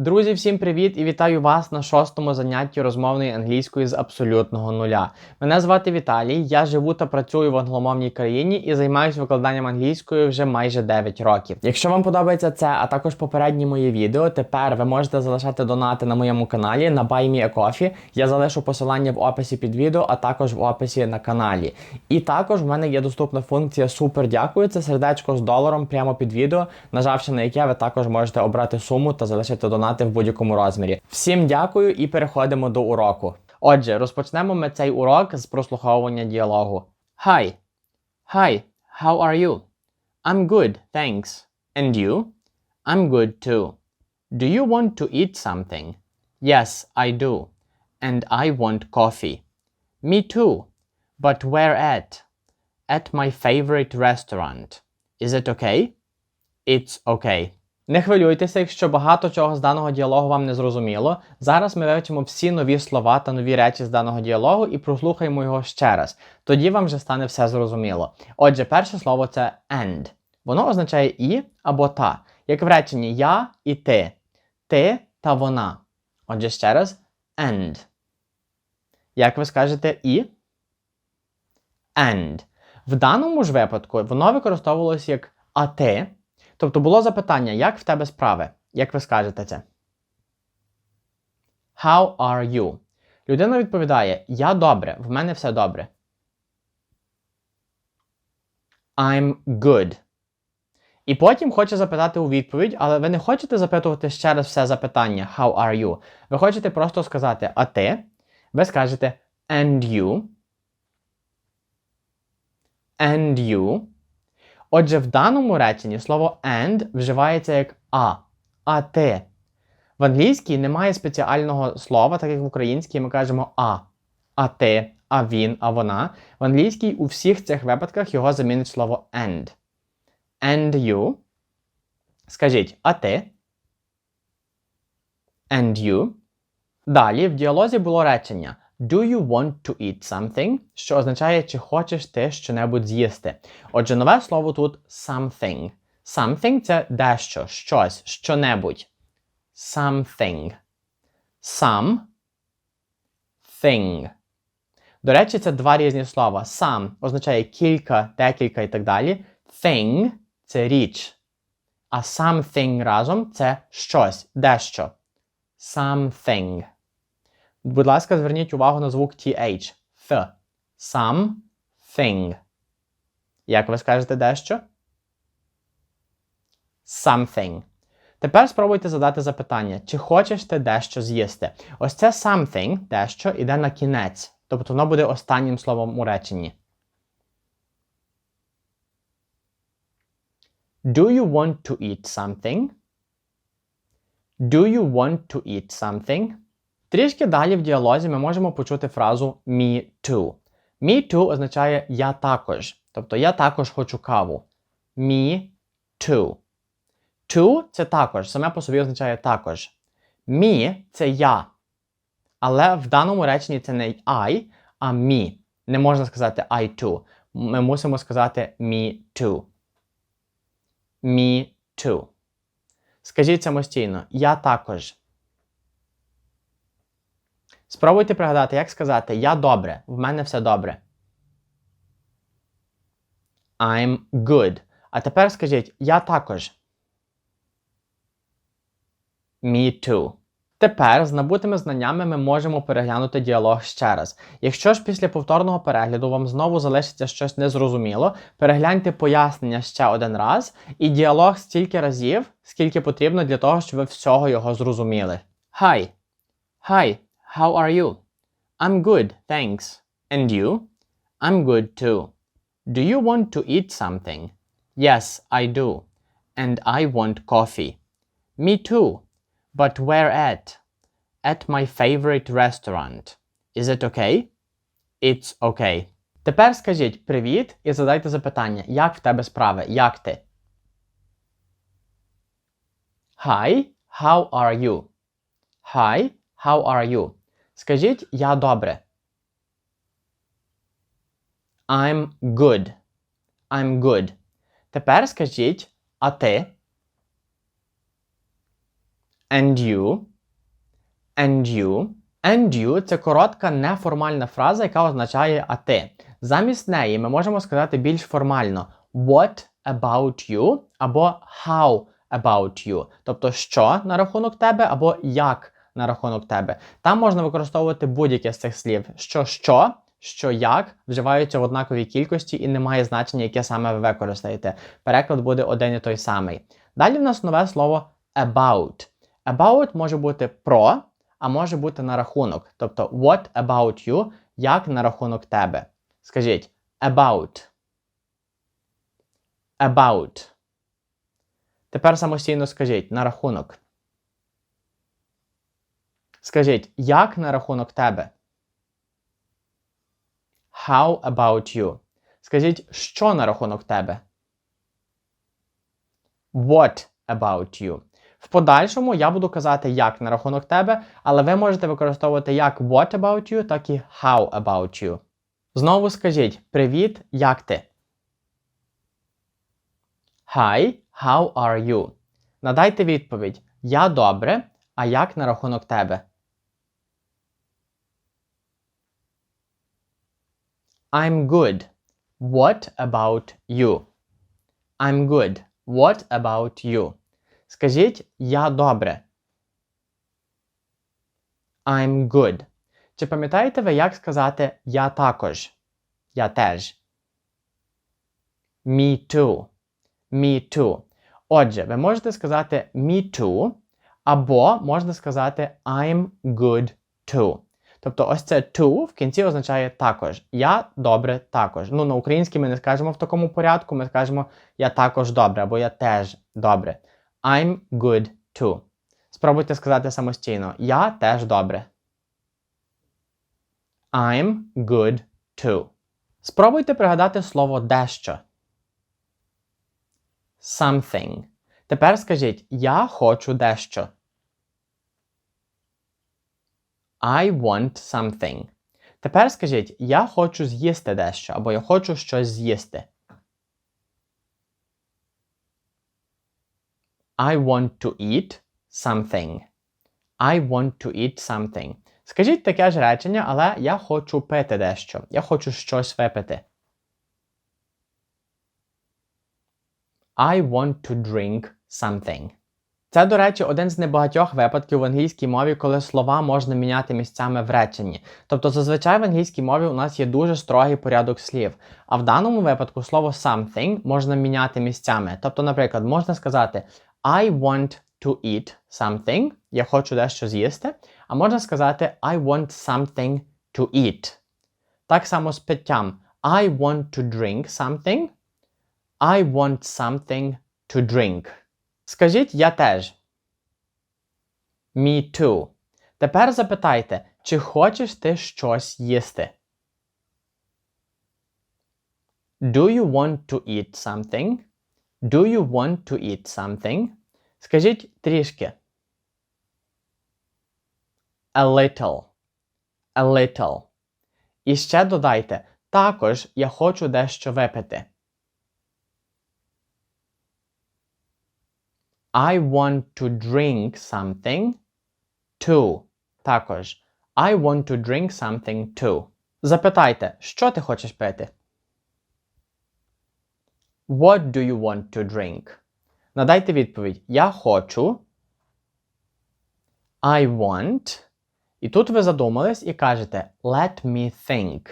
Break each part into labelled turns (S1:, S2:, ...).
S1: Друзі, всім привіт і вітаю вас на шостому занятті розмовної англійської з абсолютного нуля. Мене звати Віталій, я живу та працюю в англомовній країні і займаюся викладанням англійської вже майже 9 років. Якщо вам подобається це, а також попередні мої відео, тепер ви можете залишати донати на моєму каналі на Buy Me a Coffee. Я залишу посилання в описі під відео, а також в описі на каналі. І також в мене є доступна функція Супер дякую. Це сердечко з доларом прямо під відео, нажавши на яке ви також можете обрати суму та залишити донати в будь-якому розмірі. Всім дякую і переходимо до уроку. Отже, розпочнемо ми цей урок з прослуховування діалогу. Hi. Hi, how are you? I'm good, thanks. And you? I'm good too. Do you want to eat something? Yes, I do. And I want coffee. Me too. But where at? At my favorite restaurant. Is it okay? It's okay. Не хвилюйтеся, якщо багато чого з даного діалогу вам не зрозуміло. Зараз ми вивчимо всі нові слова та нові речі з даного діалогу і прослухаємо його ще раз. Тоді вам вже стане все зрозуміло. Отже, перше слово це and. Воно означає і або та, як в реченні я і ти, ти та вона. Отже, ще раз and. Як ви скажете і? And. В даному ж випадку воно використовувалося як а ти. Тобто було запитання, як в тебе справи? Як ви скажете це? How are you? Людина відповідає: Я добре, в мене все добре. I'm good. І потім хоче запитати у відповідь, але ви не хочете запитувати ще раз все запитання How are you? Ви хочете просто сказати а ти. Ви скажете and you. And you. Отже, в даному реченні слово and вживається як а, а ти. В англійській немає спеціального слова, так як в українській ми кажемо а, а ти, а він, а вона. В англійській у всіх цих випадках його замінить слово and. And you. Скажіть а ти. And you. Далі в діалозі було речення Do you want to eat something? що означає, чи хочеш ти щонебудь з'їсти. Отже, нове слово тут something. Something це дещо, щось, щонебудь. Something. Some. Thing. До речі, це два різні слова. Some означає кілька, декілька і так далі. Thing це річ. А something разом це щось, дещо. Something. Будь ласка, зверніть увагу на звук TH. Th. Something. Як ви скажете дещо? Something. Тепер спробуйте задати запитання, чи хочеш ти дещо з'їсти? Ось це something, дещо, іде на кінець. Тобто воно буде останнім словом у реченні. Do you want to eat something? Do you want to eat something? Трішки далі в діалозі ми можемо почути фразу me too. Me too означає я також. Тобто я також хочу каву. Me too. To це також, саме по собі означає також. Me це я. Але в даному реченні це не I, а me. Не можна сказати I too. Ми мусимо сказати me too. Me too. Скажіть самостійно, я також. Спробуйте пригадати, як сказати Я добре, в мене все добре. I'm good. А тепер скажіть Я також. Me too. Тепер з набутими знаннями ми можемо переглянути діалог ще раз. Якщо ж після повторного перегляду вам знову залишиться щось незрозуміло, перегляньте пояснення ще один раз і діалог стільки разів, скільки потрібно для того, щоб ви всього його зрозуміли. Hi. Hi. How are you? I'm good, thanks. And you? I'm good too. Do you want to eat something? Yes, I do. And I want coffee. Me too. But where at? At my favorite restaurant. Is it okay? It's okay. Тепер скажіть привіт і задайте запитання, як в тебе справи? Як ти? Hi, how are you? Hi, how are you? Скажіть я добре. I'm good. I'm good. Тепер скажіть а ти. and you, and you. And you – це коротка неформальна фраза, яка означає а ти. Замість неї ми можемо сказати більш формально what about you або how about you. Тобто, що на рахунок тебе, або як на рахунок тебе. Там можна використовувати будь-яке з цих слів. Що що, що як вживаються в однаковій кількості і не має значення, яке саме ви використаєте. Переклад буде один і той самий. Далі в нас нове слово about. About може бути про, а може бути на рахунок. Тобто, what about you, як на рахунок тебе. Скажіть about. About. Тепер самостійно скажіть на рахунок. Скажіть, як на рахунок тебе? How about you? Скажіть, що на рахунок тебе? What about you? В подальшому я буду казати як на рахунок тебе, але ви можете використовувати як what about you, так і how about you. Знову скажіть Привіт, як ти? Hi, how are you? Надайте відповідь Я добре, а як на рахунок тебе? I'm good. What about you? I'm good. What about you? Скажіть я добре. I'm good. Чи пам'ятаєте ви, як сказати я також? Я теж. Me too. Me too. Отже, ви можете сказати me too, або можна сказати I'm good too. Тобто ось це to в кінці означає також. Я добре також. Ну, на українській ми не скажемо в такому порядку, ми скажемо я також добре, або я теж добре. I'm good too. Спробуйте сказати самостійно. Я теж добре. I'm good too. Спробуйте пригадати слово дещо. Something. Тепер скажіть Я хочу дещо. I want something. Тепер скажіть Я хочу з'їсти дещо, або я хочу щось з'їсти. I want to eat something. I want to eat something. Скажіть таке ж речення, але я хочу пити дещо. Я хочу щось випити. I want to drink something. Це, до речі, один з небагатьох випадків в англійській мові, коли слова можна міняти місцями в реченні. Тобто, зазвичай в англійській мові у нас є дуже строгий порядок слів. А в даному випадку слово something можна міняти місцями. Тобто, наприклад, можна сказати I want to eat something. Я хочу дещо з'їсти. А можна сказати I want something to eat. Так само з питтям. I want to drink something. I want something to drink. Скажіть я теж. Me too. Тепер запитайте, чи хочеш ти щось їсти? Do you want to eat something? Do you want to eat something? Скажіть трішки. A little. A little. І ще додайте. Також я хочу дещо випити. I want to drink something too. Також. I want to drink something too. Запитайте, що ти хочеш пити? What do you want to drink? Надайте відповідь. Я хочу. I want. І тут ви задумались і кажете Let me think.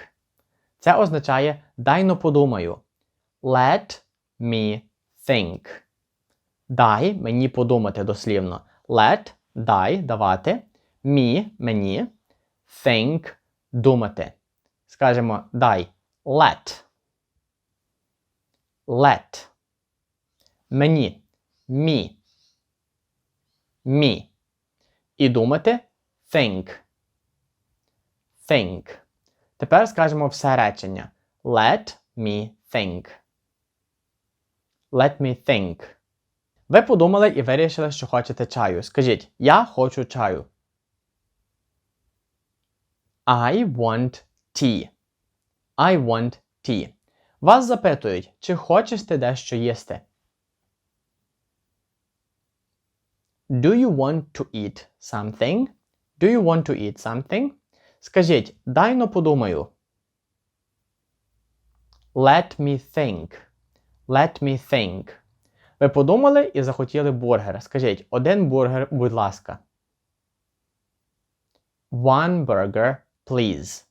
S1: Це означає дай но подумаю. Let me think. Дай мені подумати дослівно. Let дай давати. Me мені. Think думати. Скажемо дай. Let. Let. Мені. Me. Me. І думати think. Think. Тепер скажемо все речення. Let me think. Let me think. Ви подумали і вирішили, що хочете чаю. Скажіть, я хочу чаю. I want tea. I want tea. Вас запитують, чи хочеш ти дещо їсти? Do you want to eat something? Do you want to eat something? Скажіть, дай но подумаю. Let me think. Let me think. Ви подумали і захотіли бургер. Скажіть, один бургер, будь ласка. One burger, please.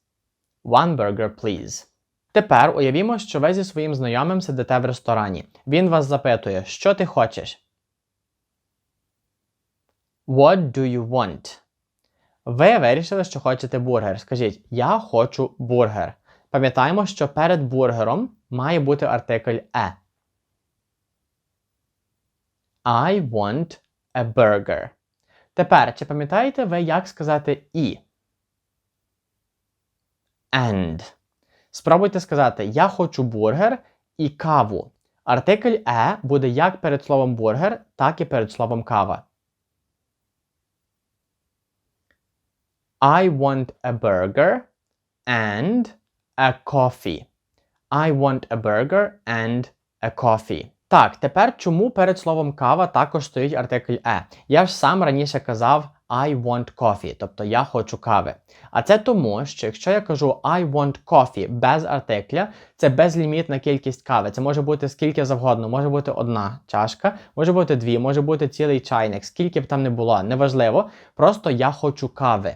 S1: One burger, please. Тепер уявімо, що ви зі своїм знайомим сидите в ресторані. Він вас запитує, що ти хочеш? What do you want? Ви вирішили, що хочете бургер. Скажіть, я хочу бургер. Пам'ятаємо, що перед бургером має бути артикль е. I want a burger. Тепер, чи пам'ятаєте ви, як сказати і? And. Спробуйте сказати Я хочу бургер і каву. Артикль е буде як перед словом бургер, так і перед словом кава. I want a burger and a coffee. I want a burger and a coffee. Так, тепер чому перед словом кава також стоїть артикль е? Я ж сам раніше казав I want coffee, тобто я хочу кави. А це тому, що якщо я кажу I want coffee без артикля, це безлімітна кількість кави. Це може бути скільки завгодно, може бути одна чашка, може бути дві, може бути цілий чайник, скільки б там не було, неважливо. Просто я хочу кави.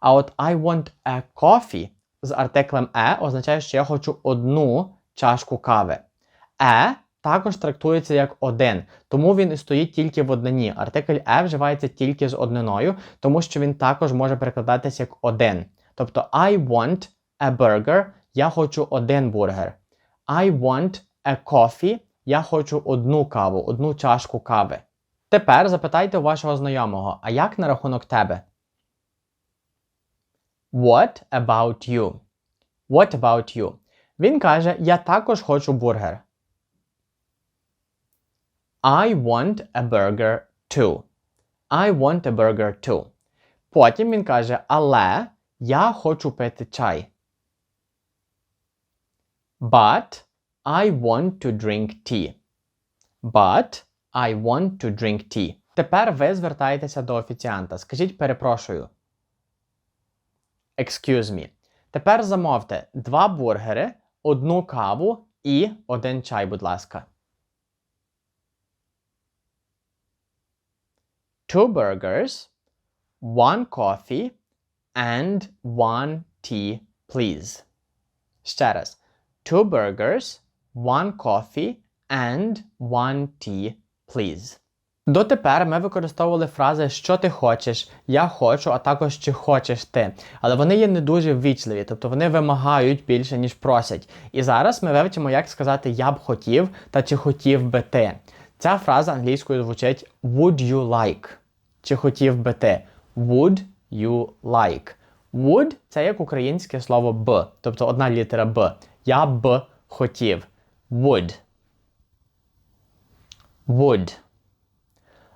S1: А от I want a coffee з артиклем е означає, що я хочу одну чашку кави. Е також трактується як один, тому він стоїть тільки в однині. Артикль е вживається тільки з одниною, тому що він також може перекладатися як один. Тобто I want a burger, я хочу один бургер. I want a coffee, я хочу одну каву, одну чашку кави. Тепер запитайте у вашого знайомого, а як на рахунок тебе? What about you? What about you? Він каже, я також хочу бургер. I want a burger too. I want a burger too. Потім він каже, але я хочу пити чай. But I want to drink tea. But I want to drink tea. Тепер ви звертаєтеся до офіціанта. Скажіть перепрошую. Excuse me. Тепер замовте два бургери, одну каву і один чай, будь ласка. Two burgers, one coffee and one tea, please. Ще раз. Two burgers, one coffee and one tea, please. Дотепер ми використовували фрази що ти хочеш, я хочу, а також чи хочеш ти. Але вони є не дуже ввічливі, тобто вони вимагають більше, ніж просять. І зараз ми вивчимо, як сказати я б хотів та чи хотів би ти. Ця фраза англійською звучить would you like? Чи хотів би ти? Would you like? Would це як українське слово б, тобто одна літера б. Я б хотів. Would. Would.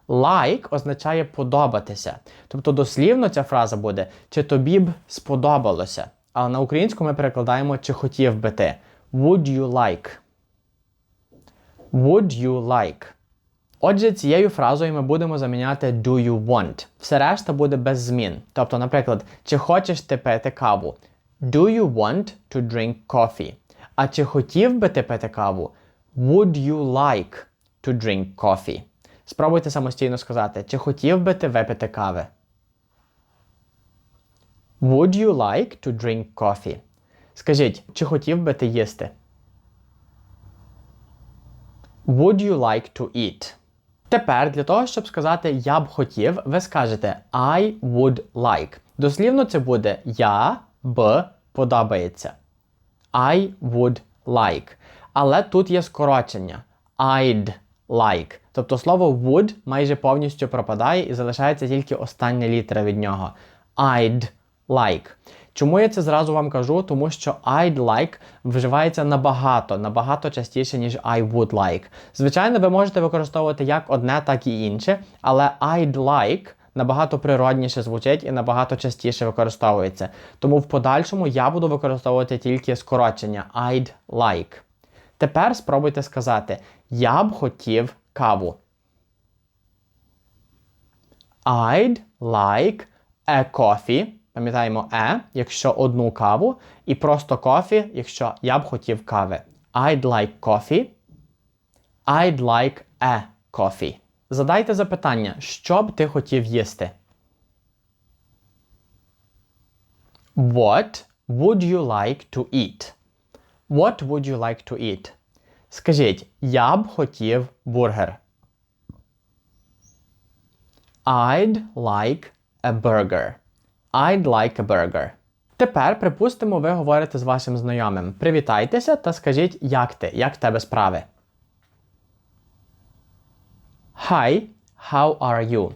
S1: Like означає подобатися. Тобто дослівно ця фраза буде чи тобі б сподобалося. Але на українську ми перекладаємо чи хотів би ти. Would you like? Would you like? Отже, цією фразою ми будемо заміняти do you want. Все решта буде без змін. Тобто, наприклад, чи хочеш ти пити каву? Do you want to drink coffee? А чи хотів би ти пити каву? Would you like to drink coffee? Спробуйте самостійно сказати, чи хотів би ти випити кави? Would you like to drink coffee? Скажіть, чи хотів би ти їсти? Would you like to eat? Тепер для того, щоб сказати я б хотів, ви скажете I would like. Дослівно це буде я б подобається. I would like. Але тут є скорочення. I'd like. Тобто слово would майже повністю пропадає і залишається тільки остання літера від нього. I'd like. Чому я це зразу вам кажу? Тому що I'd like вживається набагато, набагато частіше, ніж I would like. Звичайно, ви можете використовувати як одне, так і інше, але I'd like набагато природніше звучить і набагато частіше використовується. Тому в подальшому я буду використовувати тільки скорочення I'd like. Тепер спробуйте сказати: Я б хотів каву. I'd like a coffee. Пам'ятаємо е, якщо одну каву, і просто coffee, якщо я б хотів кави. I'd like coffee. I'd like a coffee. Задайте запитання, що б ти хотів їсти? What would you like to eat? What would you like to eat? Скажіть, я б хотів бургер. I'd like a burger. I'd like a burger. Тепер, припустимо, ви говорите з вашим знайомим. Привітайтеся та скажіть, як ти, як в тебе справи. Hi, how are you?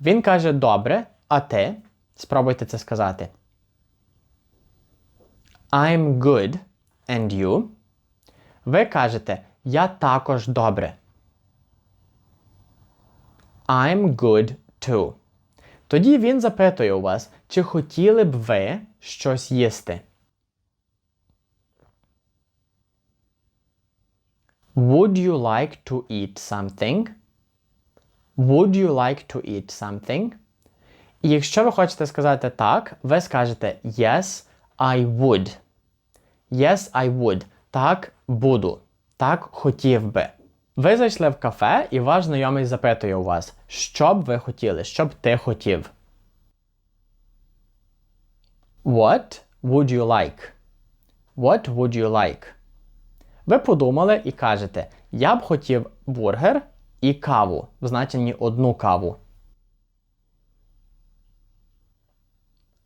S1: Він каже добре, а ти? Спробуйте це сказати. I'm good. And you? Ви кажете Я також добре. I'm good too. Тоді він запитує у вас, чи хотіли б ви щось їсти. Would you like to eat something? Would you like to eat something? І якщо ви хочете сказати так, ви скажете Yes, I would. Yes, I would. Так, буду. Так, хотів би. Ви зайшли в кафе, і ваш знайомий запитує у вас, що б ви хотіли, що б ти хотів. What would you like? What would you like? Ви подумали і кажете, я б хотів бургер і каву, в значенні одну каву.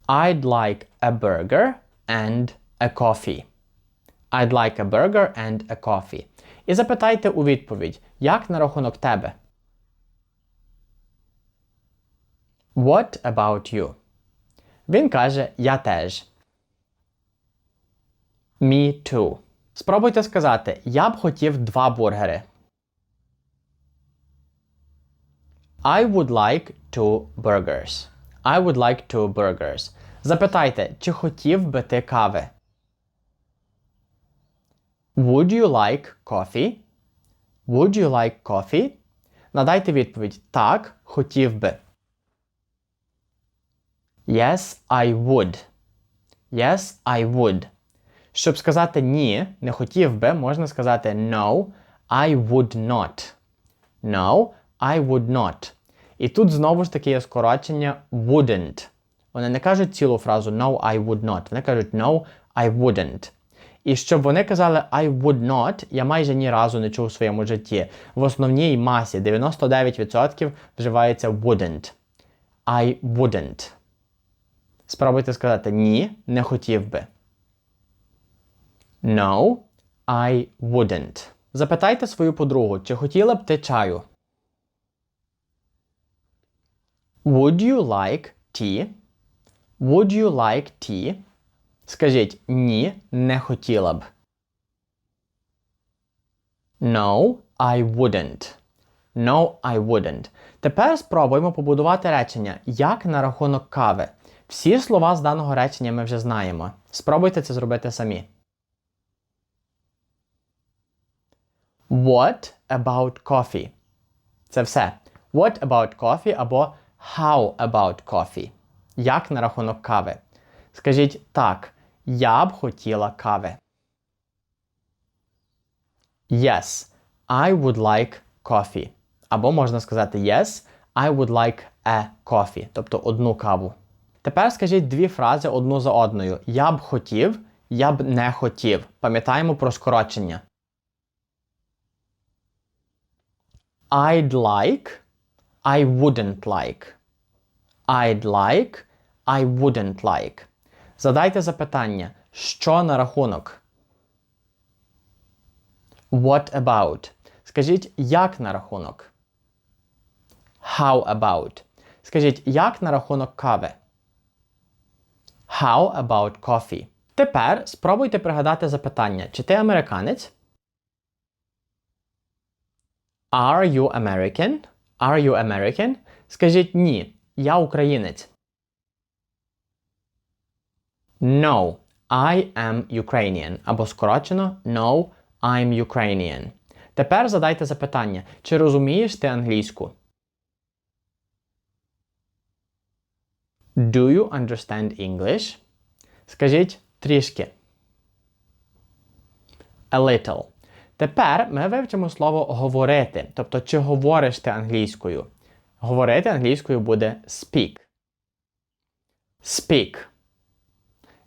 S1: I'd like a burger and a coffee. I'd like a burger and a coffee. І запитайте у відповідь, як на рахунок тебе? What about you? Він каже, я теж. Me too. Спробуйте сказати, я б хотів два бургери. I would like two burgers. I would like two burgers. Запитайте, чи хотів би ти кави? Would you like coffee? Would you like coffee? Надайте відповідь Так, хотів би. Yes, I would. Yes, I would. Щоб сказати ні, не хотів би, можна сказати No, I would not. No, I would not. І тут знову ж таки є скорочення wouldn't. Вони не кажуть цілу фразу No, I would not. Вони кажуть No, I wouldn't. І щоб вони казали I would not, я майже ні разу не чув у своєму житті. В основній масі 99% вживається wouldn't. I wouldn't. Спробуйте сказати ні, не хотів би. No, I wouldn't. Запитайте свою подругу, чи хотіла б ти чаю? Would you like tea? Would you like tea? Скажіть ні, не хотіла б. No, I wouldn't. No, I wouldn't. Тепер спробуємо побудувати речення як на рахунок кави. Всі слова з даного речення ми вже знаємо. Спробуйте це зробити самі. What about coffee? Це все. What about coffee або How about coffee? Як на рахунок кави? Скажіть так, я б хотіла кави. Yes, I would like coffee. Або можна сказати Yes, I would like a coffee, тобто одну каву. Тепер скажіть дві фрази одну за одною. Я б хотів, я б не хотів. Пам'ятаємо про скорочення. I'd like, I wouldn't like. I'd like, I wouldn't like. Задайте запитання, що на рахунок? What about? Скажіть, як на рахунок? How about? Скажіть, як на рахунок кави? How about coffee? Тепер спробуйте пригадати запитання, чи ти американець? Are you American? Are you American? Скажіть ні, я українець. No, I am Ukrainian. Або скорочено No, I'm Ukrainian. Тепер задайте запитання, чи розумієш ти англійську? Do you understand English? Скажіть трішки. A little. Тепер ми вивчимо слово говорити. Тобто, чи говориш ти англійською? Говорити англійською буде speak. Speak.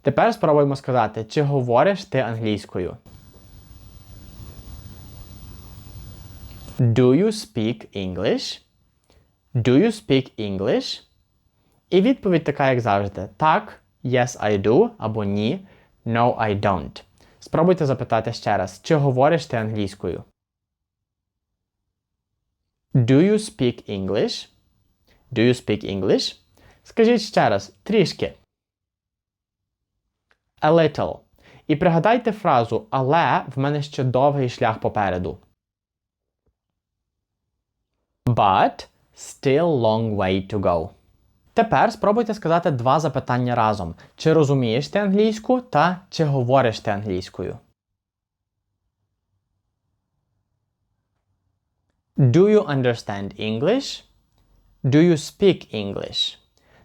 S1: Тепер спробуємо сказати, чи говориш ти англійською. Do you speak English? Do you speak English? І відповідь така, як завжди. Так, yes, I do, або ні, no, I don't. Спробуйте запитати ще раз, чи говориш ти англійською? Do you speak English? Do you speak English? Скажіть ще раз, трішки. A little. І пригадайте фразу, але в мене ще довгий шлях попереду. But still long way to go. Тепер спробуйте сказати два запитання разом. Чи розумієш ти англійську та чи говориш ти англійською? Do you understand English? Do you speak English?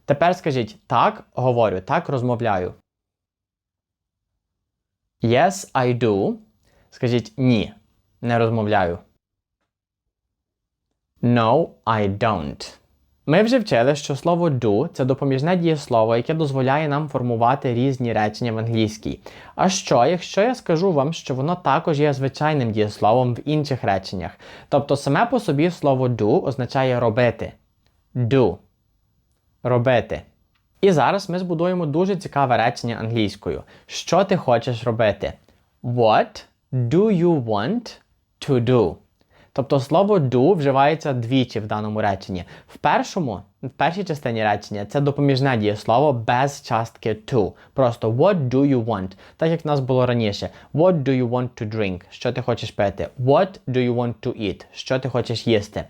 S1: Тепер скажіть так, говорю, так розмовляю. Yes, I do. Скажіть ні, не розмовляю. No, I don't. Ми вже вчили, що слово do це допоміжне дієслово, яке дозволяє нам формувати різні речення в англійській. А що, якщо я скажу вам, що воно також є звичайним дієсловом в інших реченнях? Тобто саме по собі слово do означає робити. Do. Робити. І зараз ми збудуємо дуже цікаве речення англійською. Що ти хочеш робити? What do you want to do? Тобто слово do вживається двічі в даному реченні. В першому, в першій частині речення це допоміжне дієслово без частки to. Просто what do you want? Так як в нас було раніше. What do you want to drink? Що ти хочеш пити? What do you want to eat? Що ти хочеш їсти?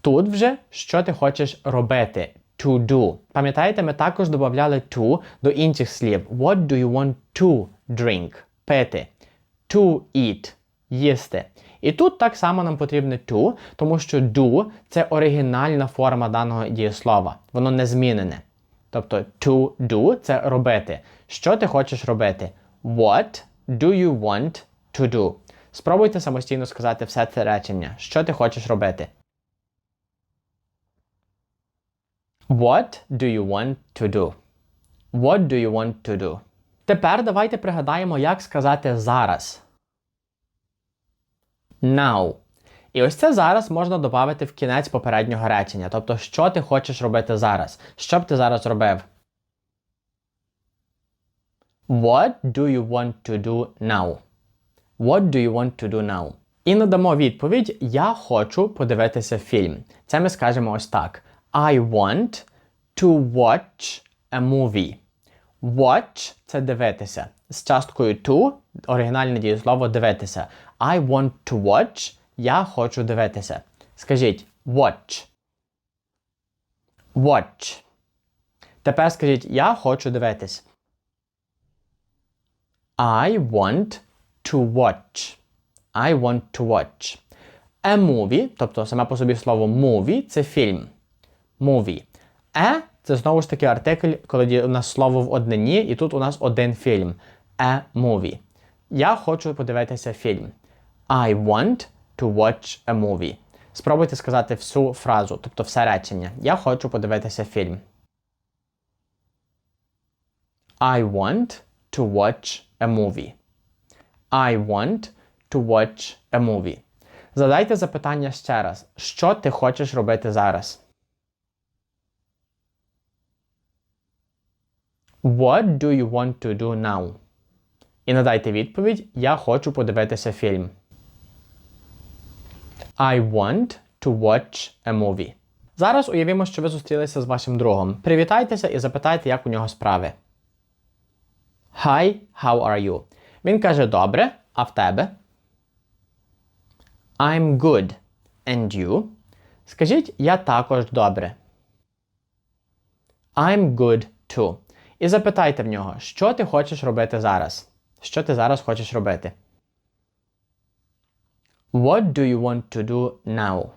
S1: Тут вже що ти хочеш робити? To do. Пам'ятаєте, ми також додавали to до інших слів. What do you want to drink? Пити. To eat. Їсти. І тут так само нам потрібне to, тому що do це оригінальна форма даного дієслова. Воно не змінене. Тобто to do це робити. Що ти хочеш робити? What do you want to do? Спробуйте самостійно сказати все це речення. Що ти хочеш робити? What do you want to do? What do you want to do? Тепер давайте пригадаємо, як сказати зараз. Now. І ось це зараз можна додати в кінець попереднього речення. Тобто, що ти хочеш робити зараз? Що б ти зараз робив? What do you want to do now? What do you want to do now? І надамо відповідь: Я хочу подивитися фільм. Це ми скажемо ось так: I want to watch a movie. Watch це дивитися. З часткою to оригінальне дієслово дивитися. I want to watch. Я хочу дивитися. Скажіть watch. Watch. Тепер скажіть Я хочу дивитись. I want to watch. I want to watch. A movie, тобто саме по собі слово movie це фільм. Movie. A це знову ж таки артикль, коли у нас слово в однині, і тут у нас один фільм. A movie. Я хочу подивитися фільм. I want to watch a movie. Спробуйте сказати всю фразу, тобто все речення. Я хочу подивитися фільм. I want to watch a movie. I want to watch a movie. Задайте запитання ще раз. Що ти хочеш робити зараз? What do you want to do now? І надайте відповідь Я хочу подивитися фільм. I want to watch a movie. Зараз уявімо, що ви зустрілися з вашим другом. Привітайтеся і запитайте, як у нього справи. Hi, how are you? Він каже добре, а в тебе? I'm good. And you? Скажіть я також добре. I'm good too. І запитайте в нього, що ти хочеш робити зараз? Що ти зараз хочеш робити? What do you want to do now?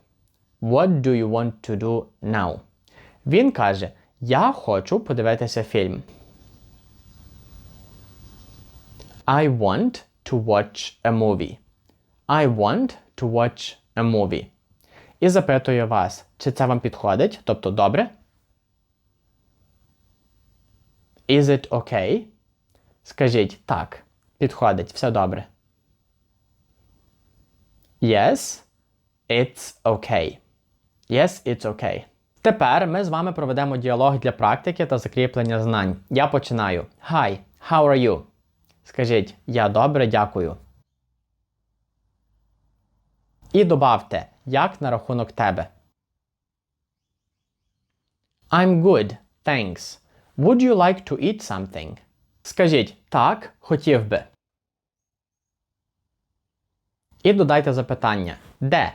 S1: What do you want to do now? Він каже: Я хочу подивитися фільм. I want to watch a movie. I want to watch a movie. І запитую вас, чи це вам підходить? Тобто добре? Is it okay? Скажіть так, підходить, все добре. Yes, it's okay. Yes, it's okay. Тепер ми з вами проведемо діалог для практики та закріплення знань. Я починаю. Hi, how are you? Скажіть, я добре, дякую. І добавте, як на рахунок тебе. I'm good, thanks. Would you like to eat something? Скажіть так, хотів би. І додайте запитання. Де?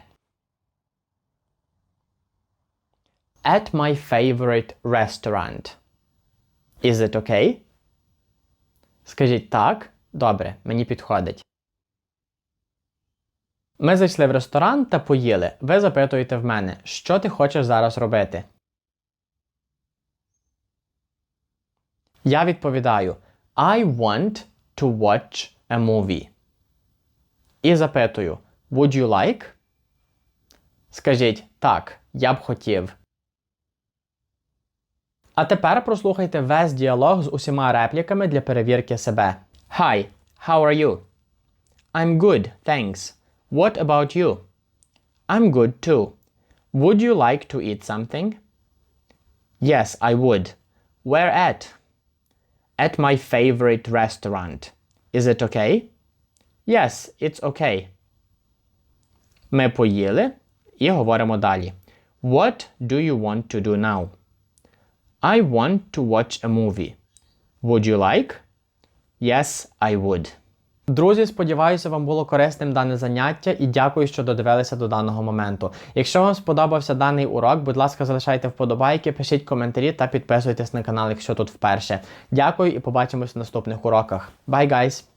S1: At my favorite restaurant. Is it okay? Скажіть так, добре, мені підходить. Ми зайшли в ресторан та поїли. Ви запитуєте в мене, що ти хочеш зараз робити? Я відповідаю I want to watch a movie. І запитую Would you like? Скажіть так, я б хотів. А тепер прослухайте весь діалог з усіма репліками для перевірки себе. Hi, how are you? I'm good, thanks. What about you? I'm good too. Would you like to eat something? Yes, I would. Where at? At my favorite restaurant. Is it okay? Yes, it's okay. Ми поїли і говоримо далі. What do you want to do now? I want to watch a movie. Would you like? Yes, I would. Друзі, сподіваюся, вам було корисним дане заняття і дякую, що додивилися до даного моменту. Якщо вам сподобався даний урок, будь ласка, залишайте вподобайки, пишіть коментарі та підписуйтесь на канал, якщо тут вперше. Дякую і побачимось в наступних уроках. Bye, guys!